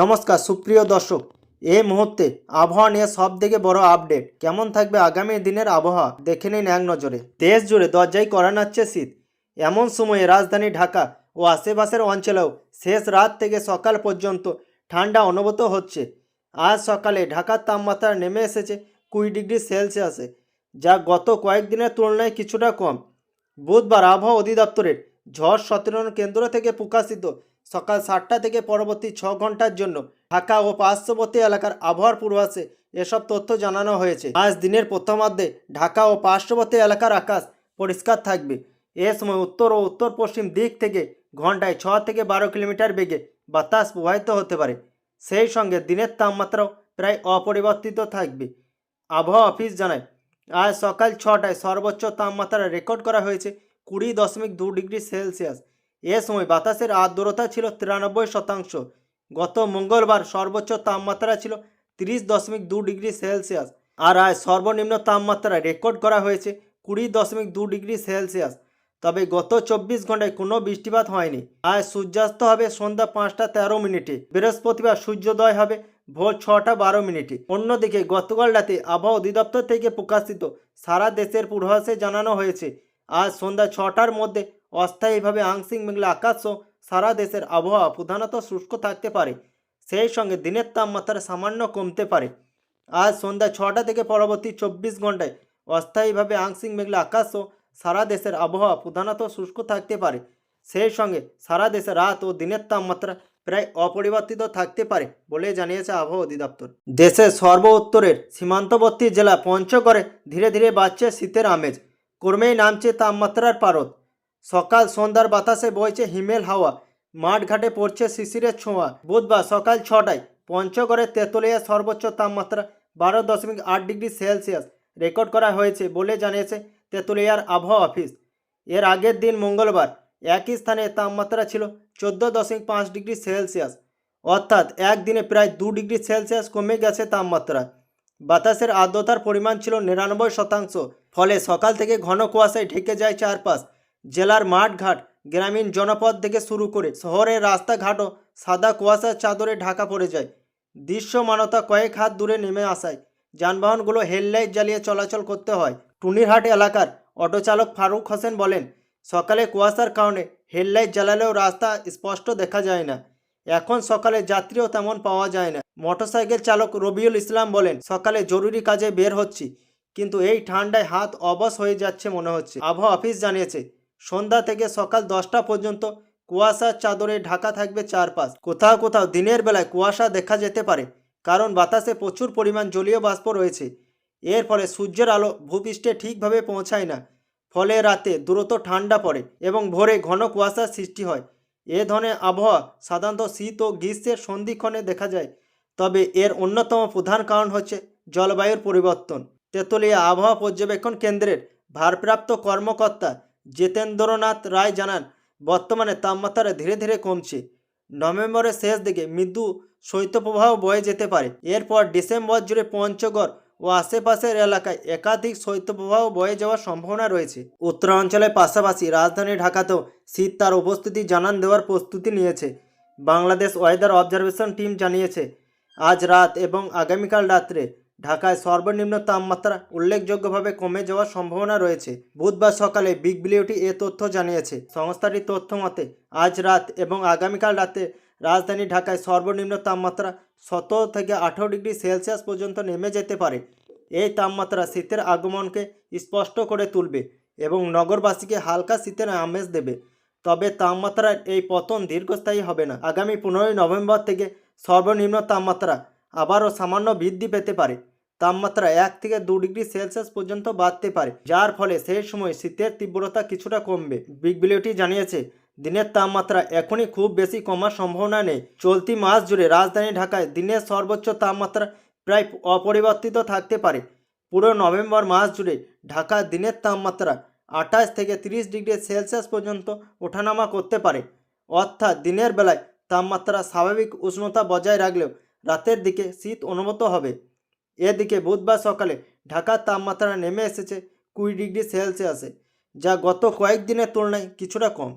নমস্কার, সুপ্রিয় দর্শক, এই মুহূর্তে আবহাওয়া নিয়ে সব থেকে বড় আপডেট। কেমন থাকবে আগামী দিনের আবহাওয়া? দেখে নিন এক নজরে। দেশ জুড়ে দরজায় করা নাচ্ছে শীত। এমন সময়ে রাজধানী ঢাকা ও আশেপাশের অঞ্চলেও শেষ রাত থেকে সকাল পর্যন্ত ঠান্ডা অনুভূত হচ্ছে। আজ সকালে ঢাকার তাপমাত্রা নেমে এসেছে কুড়ি ডিগ্রি সেলসিয়াসে, যা গত কয়েকদিনের তুলনায় কিছুটা কম। বুধবার আবহাওয়া অধিদপ্তরের ঝড় সতরণ কেন্দ্র থেকে প্রকাশিত সকাল সাতটা থেকে পরবর্তী ছ ঘণ্টার জন্য ঢাকা ও পার্শ্ববর্তী এলাকার আবহাওয়ার পূর্বাসে এসব তথ্য জানানো হয়েছে। আজ দিনের প্রথমার্ধে ঢাকা ও পার্শ্ববর্তী এলাকার আকাশ পরিষ্কার থাকবে। এ সময় উত্তর ও উত্তর পশ্চিম দিক থেকে ঘন্টায় ছ থেকে বারো কিলোমিটার বেগে বাতাস প্রবাহিত হতে পারে। সেই সঙ্গে দিনের তাপমাত্রাও প্রায় অপরিবর্তিত থাকবে। আবহাওয়া অফিস জানায়, আজ সকাল ছটায় সর্বোচ্চ তাপমাত্রা রেকর্ড করা হয়েছে কুড়ি দশমিক দু ডিগ্রি সেলসিয়াস। এ সময় বাতাসের আর্দ্রতা ছিল তিরানব্বই শতাংশ। গত মঙ্গলবার সর্বোচ্চ তাপমাত্রা ছিল তিরিশ দশমিক দু ডিগ্রি সেলসিয়াস আর আজ সর্বনিম্ন তাপমাত্রা রেকর্ড করা হয়েছে কুড়ি দশমিক দু ডিগ্রি সেলসিয়াস। তবে গত চব্বিশ ঘন্টায় কোনো বৃষ্টিপাত হয়নি। আজ সূর্যাস্ত হবে সন্ধ্যা পাঁচটা তেরো মিনিটে, বৃহস্পতিবার সূর্যোদয় হবে ভোর ছটা বারো মিনিটে। অন্যদিকে গতকাল রাতে আবহাওয়া অধিদপ্তর থেকে প্রকাশিত সারা দেশের পূর্বাভাসে জানানো হয়েছে, আজ সন্ধ্যা ছটার মধ্যে অস্থায়ীভাবে আংশিক মেঘলা আকাশ সারা দেশের আবহাওয়া প্রধানত শুষ্ক থাকতে পারে। সেই সঙ্গে দিনের তাপমাত্রা সামান্য কমতে পারে। আজ সন্ধ্যা ছটা থেকে পরবর্তী চব্বিশ ঘন্টায় অস্থায়ীভাবে আংশিক মেঘলা আকাশ সারা দেশের আবহাওয়া প্রধানত শুষ্ক থাকতে পারে। সেই সঙ্গে সারা দেশে রাত ও দিনের তাপমাত্রা প্রায় অপরিবর্তিত থাকতে পারে বলে জানিয়েছে আবহাওয়া অধিদপ্তর। দেশের সর্ব উত্তরের সীমান্তবর্তী জেলা পঞ্চগড়ে ধীরে ধীরে বাড়ছে শীতের আমেজ। ক্রমেই নামছে তাপমাত্রার পারদ। সকাল সন্ধ্যার বাতাসে বইছে হিমেল হাওয়া মাঠঘাটে পড়ছে শিশিরের ছোঁয়া। বুধবার সকাল ছটায় পঞ্চগড়ের তেঁতুলিয়া সর্বোচ্চ তাপমাত্রা বারো দশমিক আট ডিগ্রি সেলসিয়াস রেকর্ড করা হয়েছে বলে জানিয়েছে তেঁতুলিয়ার আবহাওয়া অফিস। এর আগের দিন মঙ্গলবার একই স্থানে তাপমাত্রা ছিল চোদ্দ দশমিক পাঁচ ডিগ্রি সেলসিয়াস। অর্থাৎ একদিনে প্রায় দু ডিগ্রি সেলসিয়াস কমে গেছে তাপমাত্রা। বাতাসের আর্দ্রতার পরিমাণ ছিল নিরানব্বই শতাংশ, ফলে সকাল থেকে ঘন কুয়াশায় ঢেকে যায় চারপাশ। জেলার মাঠঘাট গ্রামীণ জনপদ থেকে শুরু করে শহরের রাস্তাঘাটও সাদা কুয়াশার চাদরে ঢাকা পড়ে যায়। দৃশ্যমানতা কয়েক হাত দূরে নেমে আসায় যানবাহনগুলো হেডলাইট জ্বালিয়ে চলাচল করতে হয়। টুনিরহাট এলাকার অটোচালক ফারুক হোসেন বলেন, সকালে কুয়াশার কারণে হেডলাইট জ্বালালেও রাস্তা স্পষ্ট দেখা যায় না। এখন সকালে যাত্রীও তেমন পাওয়া যায় না। মোটরসাইকেল চালক রবিউল ইসলাম বলেন, সকালে জরুরি কাজে বের হচ্ছি, কিন্তু এই ঠান্ডায় হাত অবশ হয়ে যাচ্ছে মনে হচ্ছে। আবহাওয়া অফিস জানিয়েছে সন্ধ্যা থেকে সকাল দশটা পর্যন্ত কুয়াশার চাদরে ঢাকা থাকবে চারপাশ। কোথাও কোথাও দিনের বেলায় কুয়াশা দেখা যেতে পারে, কারণ বাতাসে প্রচুর পরিমাণ জলীয় বাষ্প রয়েছে। এর ফলে সূর্যের আলো ভূপৃষ্ঠে ঠিকভাবে পৌঁছায় না, ফলে রাতে দ্রুত ঠান্ডা পড়ে এবং ভোরে ঘন কুয়াশার সৃষ্টি হয়। এ ধরনের আবহাওয়া সাধারণত শীত ও গ্রীষ্মের সন্ধিক্ষণে দেখা যায়, তবে এর অন্যতম প্রধান কারণ হচ্ছে জলবায়ুর পরিবর্তন। তেঁতুলিয়া আবহাওয়া পর্যবেক্ষণ কেন্দ্রের ভারপ্রাপ্ত কর্মকর্তা জিতেন্দ্রনাথ রায় জানান, বর্তমানে তাপমাত্রা ধীরে ধীরে কমছে। নভেম্বরের শেষ দিকে মৃদু শৈত্যপ্রবাহ বয়ে যেতে পারে। এরপর ডিসেম্বর জুড়ে পঞ্চগড় ও আশেপাশের এলাকায় একাধিক শৈত্যপ্রবাহ বয়ে যাওয়ার সম্ভাবনা রয়েছে। উত্তরাঞ্চলের পাশাপাশি রাজধানী ঢাকাতেও শীত তার উপস্থিতি জানান দেওয়ার প্রস্তুতি নিয়েছে। বাংলাদেশ ওয়েদার অবজারভেশন টিম জানিয়েছে, আজ রাত এবং আগামীকাল রাত্রে ঢাকায় সর্বনিম্ন তাপমাত্রা উল্লেখযোগ্যভাবে কমে যাওয়ার সম্ভাবনা রয়েছে। বুধবার সকালে বিগ বিলিউটি এ তথ্য জানিয়েছে সংস্থাটির তথ্য মতে, আজ রাত এবং আগামীকাল রাতে রাজধানী ঢাকায় সর্বনিম্ন তাপমাত্রা সতেরো থেকে আঠেরো ডিগ্রি সেলসিয়াস পর্যন্ত নেমে যেতে পারে। এই তাপমাত্রা শীতের আগমনকে স্পষ্ট করে তুলবে এবং নগরবাসীকে হালকা শীতের আমেজ দেবে। তবে তাপমাত্রার এই পতন দীর্ঘস্থায়ী হবে না। আগামী পনেরোই নভেম্বর থেকে সর্বনিম্ন তাপমাত্রা আবারও সামান্য বৃদ্ধি পেতে পারে। তাপমাত্রা এক থেকে দু ডিগ্রি সেলসিয়াস পর্যন্ত বাড়তে পারে, যার ফলে সেই সময় শীতের তীব্রতা কিছুটা কমবে। বিগ বিলিউটি জানিয়েছে, দিনের তাপমাত্রা এখনই খুব বেশি কমার সম্ভাবনা নেই। চলতি মাস জুড়ে রাজধানী ঢাকায় দিনের সর্বোচ্চ তাপমাত্রা প্রায় অপরিবর্তিত থাকতে পারে। পুরো নভেম্বর মাস জুড়ে ঢাকার দিনের তাপমাত্রা আঠাশ থেকে তিরিশ ডিগ্রি সেলসিয়াস পর্যন্ত ওঠানামা করতে পারে। অর্থাৎ দিনের বেলায় তাপমাত্রা স্বাভাবিক উষ্ণতা বজায় রাখলেও রাতের দিকে শীত অনুভূত হবে। এদিকে বুধবার সকালে ঢাকার তাপমাত্রা নেমে এসেছে কুড়ি ডিগ্রি সেলসিয়াসে, যা গত কয়েকদিনের তুলনায় কিছুটা কম।